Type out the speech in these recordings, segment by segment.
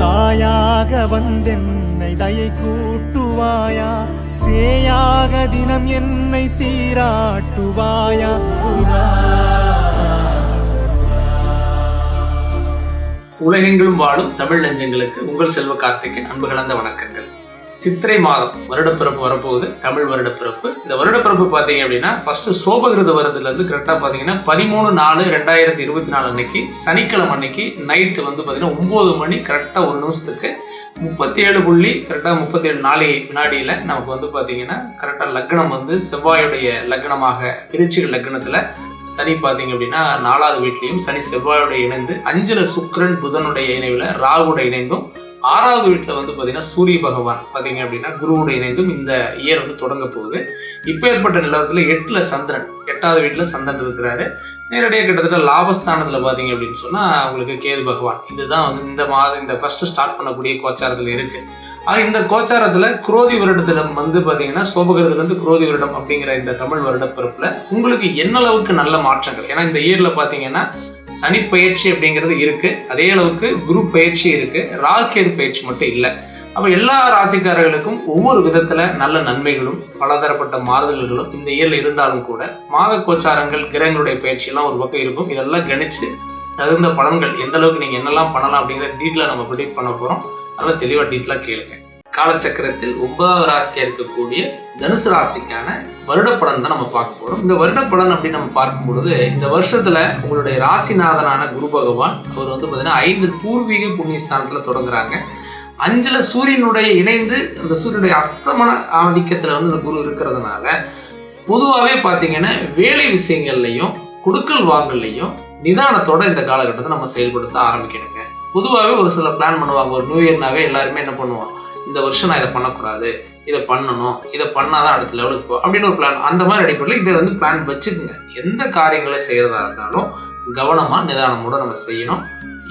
தாயாக வந்தென்னை தயை கூட்டுவாயா? சேயாக தினம் என்னை சீராட்டுவாயா? உலகெங்கிலும் வாழும் தமிழ் நெஞ்சங்களுக்கு உங்கள் செல்வ கார்த்திகேயன் அன்பு கலந்த வணக்கங்கள். சித்திரை மாதம் வருடப்பிறப்பு வரப்போகுது தமிழ் வருடப்பிறப்பு. இந்த வருடப்பிறப்பு பார்த்தீங்க அப்படின்னா ஃபர்ஸ்ட் சோபகிருத வருதுலேருந்து கரெக்டாக பார்த்தீங்கன்னா பதிமூணு நாலு ரெண்டாயிரத்தி இருபத்தி நாலு அன்னைக்கு சனிக்கிழமை அன்னைக்கு நைட்டு வந்து பார்த்தீங்கன்னா ஒம்பது மணி கரெக்டாக ஒரு நிமிஷத்துக்கு முப்பத்தி ஏழு புள்ளி கரெக்டாக முப்பத்தி ஏழு நாளை வினாடியில் நமக்கு வந்து பார்த்தீங்கன்னா கரெக்டாக லக்னம் வந்து செவ்வாயுடைய லக்னமாக திருச்சிகள் லக்னத்தில் சனி பார்த்தீங்க அப்படின்னா நாலாவது வீட்லேயும் சனி செவ்வாயோட இணைந்து அஞ்சில் சுக்கிரன் புதனுடைய இணைவில் ராகுட இணைந்தும் ஆறாவது வீட்டில் வந்து பார்த்தீங்கன்னா சூரிய பகவான் பார்த்தீங்க அப்படின்னா குருவோட இணைந்தும் இந்த இயர் வந்து தொடங்க போகுது. இப்போ ஏற்பட்ட நிலவரத்தில் எட்டில் சந்திரன் எட்டாவது வீட்டில் சந்திரன் இருக்கிறாரு. நேரடியாக கிட்டத்தட்ட லாபஸ்தானத்தில் பார்த்தீங்க அப்படின்னு சொன்னால் உங்களுக்கு கேது பகவான். இதுதான் வந்து இந்த மாதம் இந்த ஃபர்ஸ்ட் ஸ்டார்ட் பண்ணக்கூடிய கோச்சாரத்தில் இருக்குது ஆக இந்த கோச்சாரத்தில் குரோதி வருடத்தில் வந்து பார்த்தீங்கன்னா சோபகிரதுலேருந்து குரோதி வருடம் அப்படிங்கிற இந்த தமிழ் வருட பிறப்பில் உங்களுக்கு என்ன அளவுக்கு நல்ல மாற்றங்கள்? ஏன்னா இந்த இயரில் பார்த்தீங்கன்னா சனி பயிற்சி அப்படிங்கிறது இருக்குது அதே அளவுக்கு குரு பயிற்சி இருக்குது ராகேது பயிற்சி மட்டும் இல்லை. அப்போ எல்லா ராசிக்காரர்களுக்கும் ஒவ்வொரு விதத்தில் நல்ல நன்மைகளும் பலதரப்பட்ட மாறுதல்களும் இந்த இயல் இருந்தாலும் கூட மாத கோச்சாரங்கள் கிரகங்களுடைய பயிற்சியெல்லாம் ஒரு பக்கம் இருக்கும். இதெல்லாம் கணிச்சு தகுந்த பலன்கள் எந்த அளவுக்கு நீங்கள் என்னெல்லாம் பண்ணலாம் அப்படிங்கிற டீட்டெயிலாக நம்ம ப்ரிடிக்ட் பண்ண போகிறோம் நல்லா தெளிவாக டீட்டெயிலாக கேளுங்க. காலச்சக்கரத்தில் ஒன்பதாவது ராசியாக இருக்கக்கூடிய தனுசு ராசிக்கான வருட பலன் தான் நம்ம பார்க்க போகிறோம் இந்த வருட பலன் அப்படின்னு நம்ம பார்க்கும்பொழுது இந்த வருஷத்தில் உங்களுடைய ராசிநாதனான குரு பகவான் அவர் வந்து பார்த்தீங்கன்னா ஐந்து பூர்வீக புண்ணியஸ்தானத்தில் தொடங்குறாங்க. அஞ்சில் சூரியனுடைய இணைந்து அந்த சூரியனுடைய அஸ்தமன ஆதிக்கத்தில் வந்து இந்த குரு இருக்கிறதுனால பொதுவாகவே பார்த்தீங்கன்னா வேலை விஷயங்கள்லையும் கொடுக்கல் வாங்கல்லையும் நிதானத்தோட இந்த காலகட்டத்தை நம்ம செயல்படுத்த ஆரம்பிக்கணுங்க. பொதுவாகவே ஒரு சில பிளான் பண்ணுவாங்க. ஒரு நியூ இயர்னாவே எல்லாருமே என்ன பண்ணுவாங்க? இந்த வருஷம் நான் இதை பண்ணக்கூடாது இதை பண்ணணும் இதை பண்ணாதான் அடுத்த லெவலுக்கு போ அப்படின்னு ஒரு பிளான் அந்த மாதிரி அடிப்படையில் இதை வந்து பிளான் வச்சுக்கோங்க. எந்த காரியங்களை செய்கிறதா இருந்தாலும் கவனமாக நிதானமோட நம்ம செய்யணும்.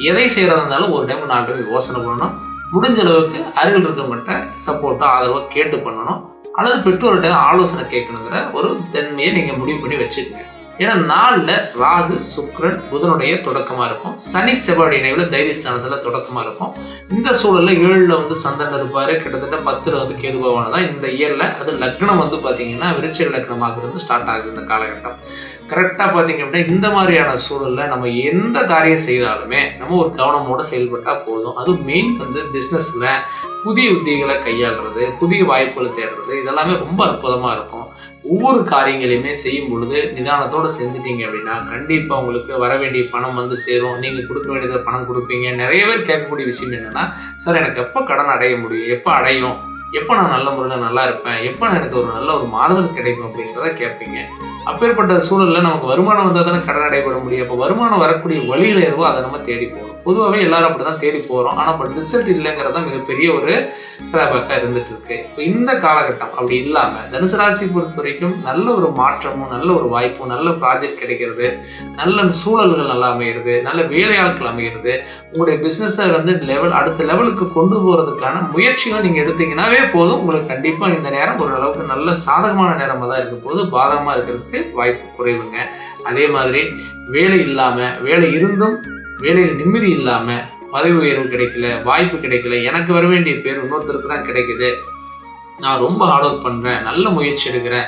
எதை செய்கிறதா இருந்தாலும் ஒரு டைம் நாலு டைம் யோசனை பண்ணணும். முடிஞ்ச அளவுக்கு அருகில் இருக்கவங்கள்ட்ட சப்போர்ட்டோ ஆதரவோ கேட்டு பண்ணணும். அல்லது பெற்றோர்கிட்ட ஆலோசனை கேட்கணுங்கிற ஒரு தன்மையை நீங்கள் முடிவு பண்ணி வச்சுக்கோங்க. ஏன்னா நாளில் ராகு சுக்ரன் புதனுடைய தொடக்கமாக இருக்கும். சனி செவ்வாய் இணைவில் தைரியஸ்தானத்தில் தொடக்கமாக இருக்கும். இந்த சூழலில் ஏழில் வந்து சந்தன் இருப்பார். கிட்டத்தட்ட பத்தில் வந்து கேதுபவான தான் இந்த இயரில். அது லக்னம் வந்து பார்த்தீங்கன்னா விருச்சிக லக்னமாக இருந்து ஸ்டார்ட் ஆகுது இந்த காலகட்டம். கரெக்டாக பார்த்தீங்க அப்படின்னா இந்த மாதிரியான சூழலில் நம்ம எந்த காரியம் செய்தாலுமே நம்ம ஒரு கவனமோடு செயல்பட்டால் போதும். அதுவும் மெயின் வந்து பிஸ்னஸில் புதிய உத்திகளை கையாளுறது புதிய வாய்ப்புகளை தேடுறது இதெல்லாமே ரொம்ப அற்புதமாக இருக்கும். ஒவ்வொரு காரியங்களையுமே செய்யும் பொழுது நிதானத்தோடு செஞ்சிட்டீங்க அப்படின்னா கண்டிப்பாக உங்களுக்கு வர வேண்டிய பணம் வந்து சேரும். நீங்கள் கொடுக்க வேண்டியதில் பணம் கொடுப்பீங்க. நிறைய பேர் கேட்கக்கூடிய விஷயம் என்னென்னா சார் எனக்கு எப்போ கடன் அடைய முடியும்? எப்போ அடையும்? எப்போ நான் நல்ல முறையில் நல்லா இருப்பேன்? எப்போ எனக்கு ஒரு நல்ல ஒரு மாறுதல் கிடைக்கும்? அப்படிங்கிறத கேட்பீங்க. அப்பேற்பட்ட சூழலில் நமக்கு வருமானம் வந்தால் தானே கடன் அடைபட முடியும். அப்போ வருமானம் வரக்கூடிய வழியில் எதுவோ அதை நம்ம தேடி போகணும். பொதுவாகவே எல்லாரும் அப்படி தான் தேடி போகிறோம் ஆனால் பட் ரிசல்ட் இல்லைங்கிறது தான் மிகப்பெரிய ஒரு ட்ராபேக்காக இருந்துட்டு இருக்கு இப்போ இந்த காலகட்டம் அப்படி இல்லாமல் தனுசு ராசி பொறுத்த வரைக்கும் நல்ல ஒரு மாற்றமும் நல்ல ஒரு வாய்ப்பும் நல்ல ப்ராஜெக்ட் கிடைக்கிறது நல்ல சூழல்கள் நல்லா அமைகிறது நல்ல வேலையாட்கள் அமைகிறது உங்களுடைய பிஸ்னஸை வந்து லெவல் அடுத்த லெவலுக்கு கொண்டு போகிறதுக்கான முயற்சிகளை நீங்கள் எடுத்தீங்கன்னாவே போதும். உங்களுக்கு கண்டிப்பாக இந்த நேரம் ஓரளவுக்கு நல்ல சாதகமான நேரமாக தான் இருக்கும் போது பாதகமாக இருக்கிறதுக்கு வாய்ப்பு குறைவுங்க. அதே மாதிரி வேலை இல்லாமல் வேலை இருந்தும் வேலையில் நிம்மதி இல்லாமல் பதவி உயர்வு கிடைக்கல வாய்ப்பு கிடைக்கல எனக்கு வர வேண்டிய பேர் இன்னொருத்தருக்கு தான் கிடைக்குது. நான் ரொம்ப ஹார்ட் ஒர்க் பண்ணுறேன் நல்ல முயற்சி எடுக்கிறேன்.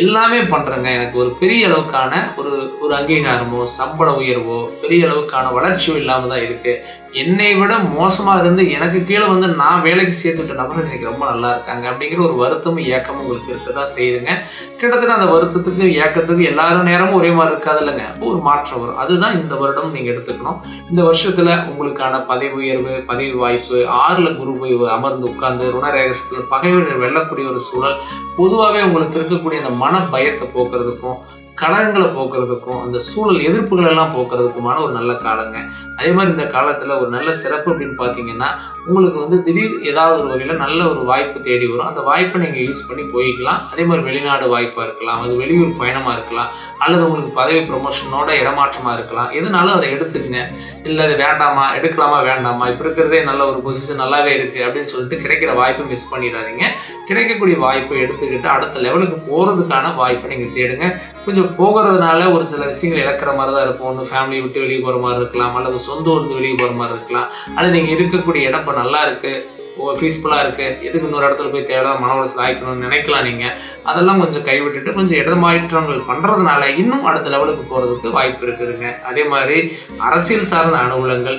எல்லாமே பண்ணுறேங்க எனக்கு ஒரு பெரிய அளவுக்கான ஒரு ஒரு அங்கீகாரமோ சம்பள உயர்வோ பெரிய அளவுக்கான வளர்ச்சியோ இல்லாமல் தான் இருக்குது என்னை விட மோசமாக இருந்து எனக்கு கீழே வந்து நான் வேலைக்கு சேர்த்துட்ட நபர்கள் எனக்கு ரொம்ப நல்லா இருக்காங்க அப்படிங்கிற ஒரு வருத்தமும் ஏக்கமும் உங்களுக்கு இருக்க தான் செய்யுதுங்க. கிட்டத்தட்ட அந்த வருத்தத்துக்கு ஏக்கத்துக்கு எல்லாரும் நேரமும் ஒரே மாதிரி இருக்காது இல்லைங்க ஒரு மாற்றம் வரும். அதுதான் இந்த வருடம் நீங்கள் எடுத்துக்கணும். இந்த வருஷத்தில் உங்களுக்கான பதவி உயர்வு பதவி வாய்ப்பு ஆறில் குரு போய் அமர்ந்து உட்கார்ந்து ருணரேகசத்தில் பகைவர்கள் வெல்லக்கூடிய ஒரு சூழல் பொதுவாகவே உங்களுக்கு இருக்கக்கூடிய அந்த மன பயத்தை போக்குறதுக்கும் கடகங்களை போக்குறதுக்கும் அந்த சூழல் எதிர்ப்புகள் எல்லாம் போக்குறதுக்குமான ஒரு நல்ல காலங்க. அதே மாதிரி இந்த காலத்தில் ஒரு நல்ல சிறப்பு அப்படின்னு பார்த்தீங்கன்னா உங்களுக்கு வந்து திடீர் ஏதாவது ஒரு வகையில் நல்ல ஒரு வாய்ப்பு தேடி வரும். அந்த வாய்ப்பை நீங்கள் யூஸ் பண்ணி போய்க்கலாம். அதே மாதிரி வெளிநாடு வாய்ப்பாக இருக்கலாம். அது வெளியூர் பயணமாக இருக்கலாம். அல்லது உங்களுக்கு பதவி ப்ரொமோஷனோட இடமாற்றமாக இருக்கலாம். எதுனாலும் அதை எடுத்துக்கங்க. இல்லை அது வேண்டாமா? எடுக்கலாமா? வேண்டாமா? இப்போ இருக்கிறதே நல்ல ஒரு பொசிஷன் நல்லாவே இருக்குது அப்படின்னு சொல்லிட்டு கிடைக்கிற வாய்ப்பை மிஸ் பண்ணிடாதீங்க. கிடைக்கக்கூடிய வாய்ப்பை எடுத்துக்கிட்டு அடுத்த லெவலுக்கு போகிறதுக்கான வாய்ப்பை நீங்கள் தேடுங்க. கொஞ்சம் போகிறதுனால ஒரு சில விஷயங்கள் இழக்கிற மாதிரி தான் இருக்கும். ஒன்று ஃபேமிலியை விட்டு வெளியே போகிற மாதிரி இருக்கலாம். அல்லது சொந்த ஊர்ந்து வெளியே போகிற மாதிரி இருக்கலாம். அல்லது நீங்கள் இருக்கக்கூடிய இடம் இப்போ நல்லா இருக்குது பீஸ்ஃபுல்லாக இருக்குது எதுக்கு இன்னொரு இடத்துல போய் தேவை மன உளைச்சல் ஆகிக்கணும்னு நினைக்கலாம் நீங்கள் அதெல்லாம் கொஞ்சம் கைவிட்டுட்டு கொஞ்சம் இடமாற்றங்கள் பண்ணுறதுனால இன்னும் அடுத்த லெவலுக்கு போகிறதுக்கு வாய்ப்பு இருக்குதுங்க. அதே மாதிரி அரசியல் சார்ந்த அனுகூலங்கள்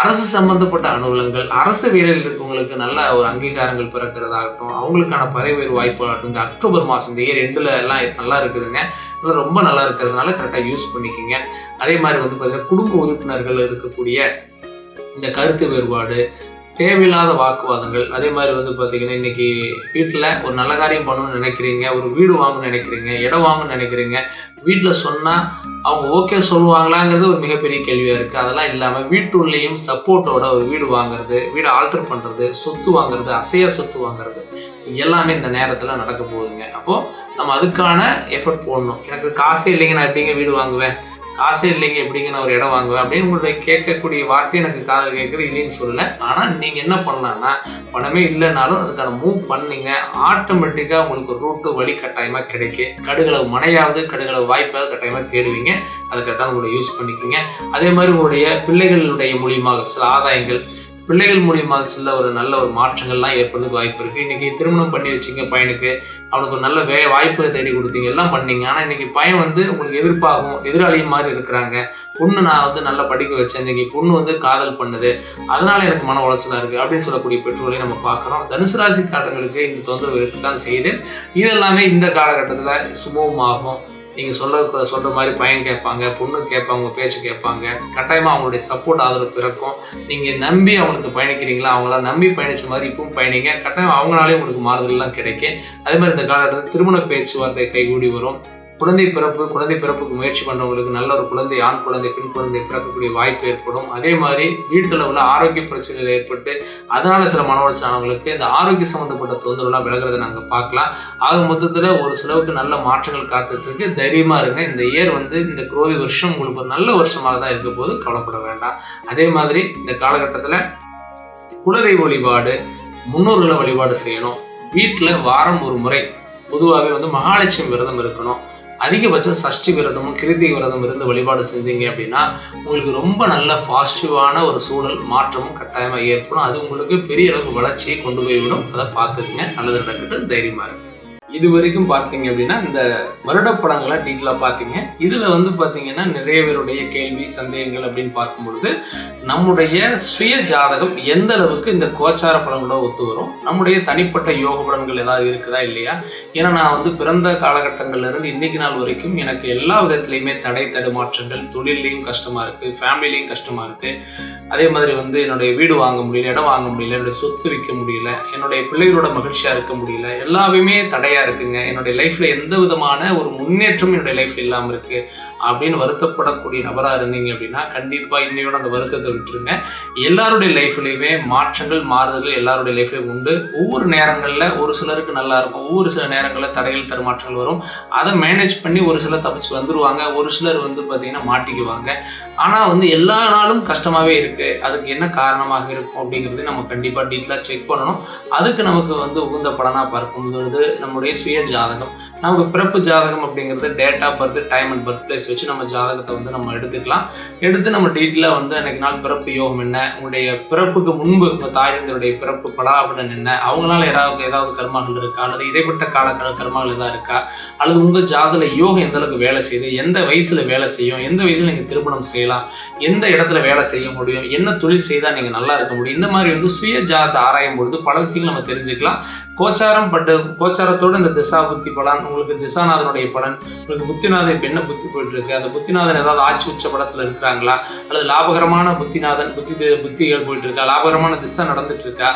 அரசு சம்பந்தப்பட்ட அனுகூலங்கள் அரசு வேலையில் இருக்கவங்களுக்கு நல்ல ஒரு அங்கீகாரங்கள் பிறக்கிறதாகட்டும் அவங்களுக்கான பதவி உயர்வு வாய்ப்பாகட்டும் இந்த அக்டோபர் மாதம் இந்த இயர் ரெண்டில் எல்லாம் நல்லா இருக்குதுங்க. இதெல்லாம் ரொம்ப நல்லா இருக்கிறதுனால கரெக்டாக யூஸ் பண்ணிக்கோங்க. அதே மாதிரி வந்து பார்த்தீங்கன்னா குடும்ப உறுப்பினர்கள் இருக்கக்கூடிய இந்த கருத்து வேறுபாடு தேவையில்லாத வாக்குவாதங்கள். அதே மாதிரி வந்து பார்த்தீங்கன்னா இன்னைக்கு வீட்டில் ஒரு நல்ல காரியம் பண்ணணும்னு நினைக்கிறீங்க ஒரு வீடு வாங்கணும்னு நினைக்கிறீங்க இடம் வாங்கணும்னு நினைக்கிறீங்க வீட்டில் சொன்னால் அவங்க ஓகே சொல்லுவாங்களாங்கிறது ஒரு மிகப்பெரிய கேள்வியாக இருக்குது அதெல்லாம் இல்லாமல் வீட்டுள்ளேயும் சப்போர்ட்டோட ஒரு வீடு வாங்குறது வீடு ஆல்டர் பண்ணுறது சொத்து வாங்குறது அசைய சொத்து வாங்குறது எல்லாமே இந்த நேரத்தில் நடக்க போகுதுங்க. அப்போது நம்ம அதுக்கான எஃபர்ட் போடணும். எனக்கு காசே இல்லைங்க நான் எப்படிங்க வீடு வாங்குவேன்? ஆசை இல்லைங்க எப்படிங்க நான் ஒரு இடம் வாங்குவேன்? அப்படின்னு உங்களுடைய கேட்கக்கூடிய வார்த்தை எனக்கு காதல் கேட்குறது இல்லைன்னு சொல்லலை. ஆனால் நீங்கள் என்ன பண்ணலான்னா பணமே இல்லைனாலும் அதுக்கான மூவ் பண்ணீங்க. ஆட்டோமேட்டிக்காக உங்களுக்கு ரூட்டு வழி கட்டாயமாக கிடைக்கும் கடுகளவு மனையாவது கடுகளவு வாய்ப்பாவது கட்டாயமாக தேடுவீங்க. அதுக்காக தான் உங்களை யூஸ் பண்ணிக்கோங்க. அதே மாதிரி உங்களுடைய பிள்ளைகளுடைய மூலியமாக சில ஆதாயங்கள் பிள்ளைகள் மூலியமாக சில ஒரு நல்ல ஒரு மாற்றங்கள்லாம் ஏற்படுறதுக்கு வாய்ப்பு இருக்குது இன்றைக்கி திருமணம் பண்ணி வச்சிங்க பையனுக்கு. அவனுக்கு ஒரு நல்ல வே வாய்ப்பு தேடி கொடுத்தீங்க எல்லாம் பண்ணீங்க. ஆனால் இன்றைக்கி பையன் வந்து உங்களுக்கு எதிர்ப்பாகும் எதிராளி மாதிரி இருக்கிறாங்க. பொண்ணு நான் வந்து நல்லா படிக்க வச்சேன். இன்றைக்கி பொண்ணு வந்து காதல் பண்ணுது. அதனால் எனக்கு மன உளைச்சலாக இருக்குது அப்படின்னு சொல்லக்கூடிய பெற்றோரையும் நம்ம பார்க்குறோம். தனுசு ராசிக்காரங்களுக்கு இந்த தொந்தரவு இருக்கத்தான் செய்யுது இதெல்லாமே இந்த காலகட்டத்தில் சுமூகமாகும். நீங்கள் சொல்ல சொல்கிற மாதிரி பையன் கேட்பாங்க பொண்ணு கேட்பாங்க உங்கள் பேச்சு கேட்பாங்க. கட்டாயமாக அவங்களுடைய சப்போர்ட் ஆதரவு பிறக்கும். நீங்கள் நம்பி அவங்களுக்கு பயணிக்கிறீங்களா? அவங்கள நம்பி பயணிச்ச மாதிரி இப்பவும் பயணிங்க. கட்டாயம் அவங்களாலே உங்களுக்கு மாறுதல்லாம் கிடைக்கும். அதே மாதிரி இந்த காலகட்டத்தில் திருமண பேச்சுவார்த்தை கைகூடி வரும். குழந்தை பிறப்பு குழந்தை பிறப்புக்கு முயற்சி பண்ணுறவங்களுக்கு நல்ல ஒரு குழந்தை ஆண் குழந்தை பெண் குழந்தை பிறக்கக்கூடிய வாய்ப்பு ஏற்படும். அதே மாதிரி வீட்டில் உள்ள ஆரோக்கிய பிரச்சனைகள் ஏற்பட்டு அதனால சில மன இந்த ஆரோக்கிய சம்மந்தப்பட்ட தொந்தரவுலாம் விலகிறத நாங்கள் பார்க்கலாம். ஆக மொத்தத்தில் ஒரு சிலவுக்கு நல்ல மாற்றங்கள் காத்துட்டு இருக்கு தைரியமாக இருங்க. இந்த இயர் வந்து இந்த குரோதி வருஷம் உங்களுக்கு ஒரு நல்ல வருஷமாக தான் இருக்க போது கவலைப்பட வேண்டாம். அதே மாதிரி இந்த காலகட்டத்தில் குலதெய்வ வழிபாடு முன்னோர்களை வழிபாடு செய்யணும். வீட்டில் வாரம் ஒரு முறை. பொதுவாகவே வந்து மகாலட்சுமி விரதம் இருக்கணும். அதிகபட்சம் சஷ்டி விரதமும் கிருத்திகை விரதம் இருந்து வழிபாடு செஞ்சீங்க அப்படின்னா உங்களுக்கு ரொம்ப நல்ல பாசிட்டிவான ஒரு சூழல் மாற்றமும் கட்டாயமாக ஏற்படும். அது உங்களுக்கு பெரிய அளவுக்கு வளர்ச்சியை கொண்டு போய்விடும். அதை பார்த்துக்குங்க. நல்லது நடக்கட்டும். தைரியமாக இருக்கும் இது வரைக்கும் பார்த்தீங்க அப்படின்னா இந்த வருட படங்களை டீட்டெயிலாக பார்த்தீங்க. இதில் வந்து பார்த்தீங்கன்னா நிறைய பேருடைய கேள்வி சந்தேகங்கள் அப்படின்னு பார்க்கும்பொழுது நம்முடைய சுய ஜாதகம் எந்த அளவுக்கு இந்த கோச்சார படங்களோட ஒத்து வரும்? நம்முடைய தனிப்பட்ட யோக படங்கள் ஏதாவது இருக்குதா இல்லையா? ஏன்னா நான் வந்து பிறந்த காலகட்டங்கள்லேருந்து இன்னைக்கு நாள் வரைக்கும் எனக்கு எல்லா விதத்துலையுமே தடை தடுமாற்றங்கள் தொழிலையும் கஷ்டமாக இருக்குது ஃபேமிலிலையும் கஷ்டமாக இருக்குது அதே மாதிரி வந்து என்னுடைய வீடு வாங்க முடியல இடம் வாங்க முடியல என்னுடைய சொத்து விற்க முடியல என்னுடைய பிள்ளைகளோட மகிழ்ச்சியாக இருக்க முடியல எல்லாமே தடையாக இருக்குங்க. என்னுடைய லைஃப்பில் எந்த விதமான ஒரு முன்னேற்றமும் என்னுடைய லைஃப் இல்லாமல் இருக்குது அப்படின்னு வருத்தப்படக்கூடிய நபராக இருந்தீங்க அப்படின்னா கண்டிப்பாக இன்னையோட அந்த வருத்தத்தை விட்டுருங்க. எல்லாருடைய லைஃப்லேயுமே மாற்றங்கள் மாறுதல்கள் எல்லாருடைய லைஃப்லேயும் உண்டு. ஒவ்வொரு நேரங்களில் ஒரு சிலருக்கு நல்லா இருக்கும் ஒவ்வொரு சில நேரங்களில் தடைகள் தருமாற்றங்கள் வரும். அதை மேனேஜ் பண்ணி ஒரு சிலர் தப்பிச்சு வந்துடுவாங்க ஒரு சிலர் வந்து பார்த்திங்கன்னா மாட்டிக்குவாங்க. ஆனால் வந்து எல்லா நாளும் கஷ்டமாகவே இருக்குது அதுக்கு என்ன காரணமாக இருக்கும் அப்படிங்கிறது நம்ம கண்டிப்பாக டீட்டெயிலாக செக் பண்ணணும். அதுக்கு நமக்கு வந்து உகுந்த பலனாக பார்க்கும்போது நம்முடைய சுய ஜாதகம் நமக்கு பிறப்பு ஜாதகம் அப்படிங்கிறது date of birth time and birth place வச்சு நம்ம ஜாதகத்தை வந்து நம்ம எடுத்துக்கலாம். எடுத்து நம்ம டீட்டெயிலாக வந்து அன்றைக்கு நாள் பிறப்பு யோகம் என்ன உங்களுடைய பிறப்புக்கு முன்பு உங்கள் தாயினுடைய பிறப்பு படாபடன் என்ன அவங்களால ஏதாவது ஏதாவது கர்மாக்கள் இருக்கா? அல்லது இடைப்பட்ட காலக்கால கர்மாக்கள் எதாவது இருக்கா? அல்லது உங்கள் ஜாதல யோகம் எந்த அளவுக்கு வேலை செய்யுது? எந்த வயசில் வேலை செய்யும்? எந்த வயசில் நீங்கள் திருமணம் செய்யலாம்? எந்த இடத்துல வேலை செய்ய முடியும்? என்ன தொழில் செய்தால் நீங்கள் நல்லா இருக்க முடியும்? இந்த மாதிரி வந்து சுய ஜாதத்தை ஆராயும் பொழுது பல விஷயங்கள் நம்ம தெரிஞ்சுக்கலாம். கோச்சாரம் பட்டு கோச்சாரத்தோட இந்த திசா புத்தி பலன் உங்களுக்கு திசாநாதனுடைய பலன் உங்களுக்கு புத்திநாதன் இப்போ என்ன புத்தி போயிட்டு இருக்கு அந்த புத்திநாதன் ஏதாவது ஆட்சி உச்ச படத்தில் இருக்கிறாங்களா? அல்லது லாபகரமான புத்திநாதன் புத்தி புத்திகள் போயிட்டு இருக்கா லாபகரமான திசை நடந்துட்டு இருக்கா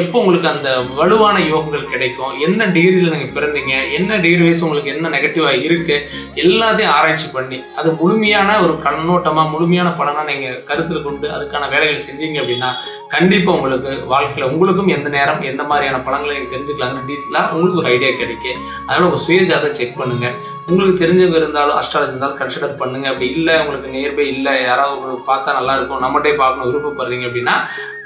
எப்போ உங்களுக்கு அந்த வலுவான யோகங்கள் கிடைக்கும்? எந்த டிகிரியில் நீங்கள் பிறந்தீங்க? என்ன டிகிரி வயசு உங்களுக்கு என்ன நெகட்டிவாக இருக்கு? எல்லாத்தையும் ஆராய்ச்சி பண்ணி அது முழுமையான ஒரு கண்ணோட்டமாக முழுமையான பலனாக நீங்கள் கருத்தில் கொண்டு அதுக்கான வேலைகள் செஞ்சீங்க அப்படின்னா கண்டிப்பாக உங்களுக்கு வாழ்க்கையில் உங்களுக்கும் எந்த நேரம் எந்த மாதிரியான பலன்களை நீங்கள் தெரிஞ்சுக்கலாங்கன்னு டீட்டெயிலாக உங்களுக்கு ஒரு ஐடியா கிடைக்கும். அதனால் உங்கள் சுய ஜாதகம் செக் பண்ணுங்கள் உங்களுக்கு தெரிஞ்சவங்க இருந்தாலும் அஸ்ட்ராலஜி இருந்தாலும் கன்சிடர் பண்ணுங்க. அப்படி இல்லை உங்களுக்கு நியர்பை இல்லை யாராவது பார்த்தா நல்லா இருக்கும் நம்மகிட்டே பார்க்கணும் விருப்பப்படுறீங்க அப்படின்னா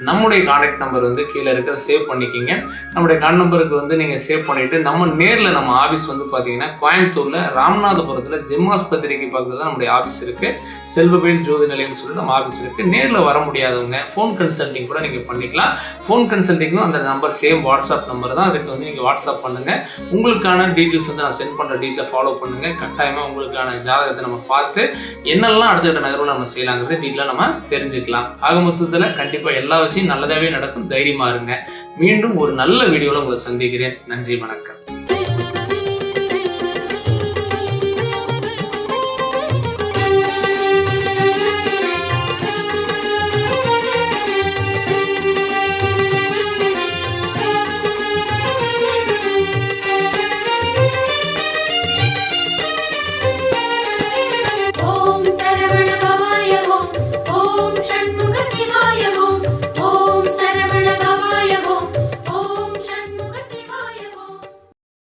நம்முடைய கான்டாக்ட் நம்பர் வந்து கீழே இருக்கிற சேவ் பண்ணிக்கிங்க. நம்முடைய கான் நம்பருக்கு வந்து நீங்கள் சேவ் பண்ணிவிட்டு நம்ம நேரில் நம்ம ஆஃபீஸ் வந்து பார்த்தீங்கன்னா கோயம்புத்தூரில் ராமநாதபுரத்தில் ஜெம்மாஸ்பத்திரிக்கு பக்கத்தில் தான் நம்முடைய ஆஃபீஸ் இருக்குது செல்வவேல் ஜோதி நிலையம்னு சொல்லிட்டு நம்ம ஆஃபீஸ் இருக்குது நேரில் வர முடியாதவங்க ஃபோன் கன்சல்டிங் கூட நீங்கள் பண்ணிக்கலாம். ஃபோன் கன்சல்டிங்கும் அந்த நம்பர் சேம் வாட்ஸ்அப் நம்பர் தான். அதுக்கு வந்து நீங்கள் வாட்ஸ்அப் பண்ணுங்கள் உங்களுக்கான டீட்டெயில்ஸ் வந்து நான் சென்ட் பண்ணுற டீட்டெயில் ஃபாலோ பண்ணுங்கள் கட்டாயமாக உங்களுக்கான ஜாதகத்தை நம்ம பார்த்து என்னெல்லாம் அடுத்த நகர்வில் நம்ம செய்யலாங்கிறது டீட்டெயிலாக நம்ம தெரிஞ்சுக்கலாம். ஆக மொத்தத்தில் கண்டிப்பாக எல்லா விஷயம் நல்லதாகவே நடக்கும். தைரியமாக இருங்க. மீண்டும் ஒரு நல்ல வீடியோவில் உங்களை சந்திக்கிறேன். நன்றி வணக்கம்.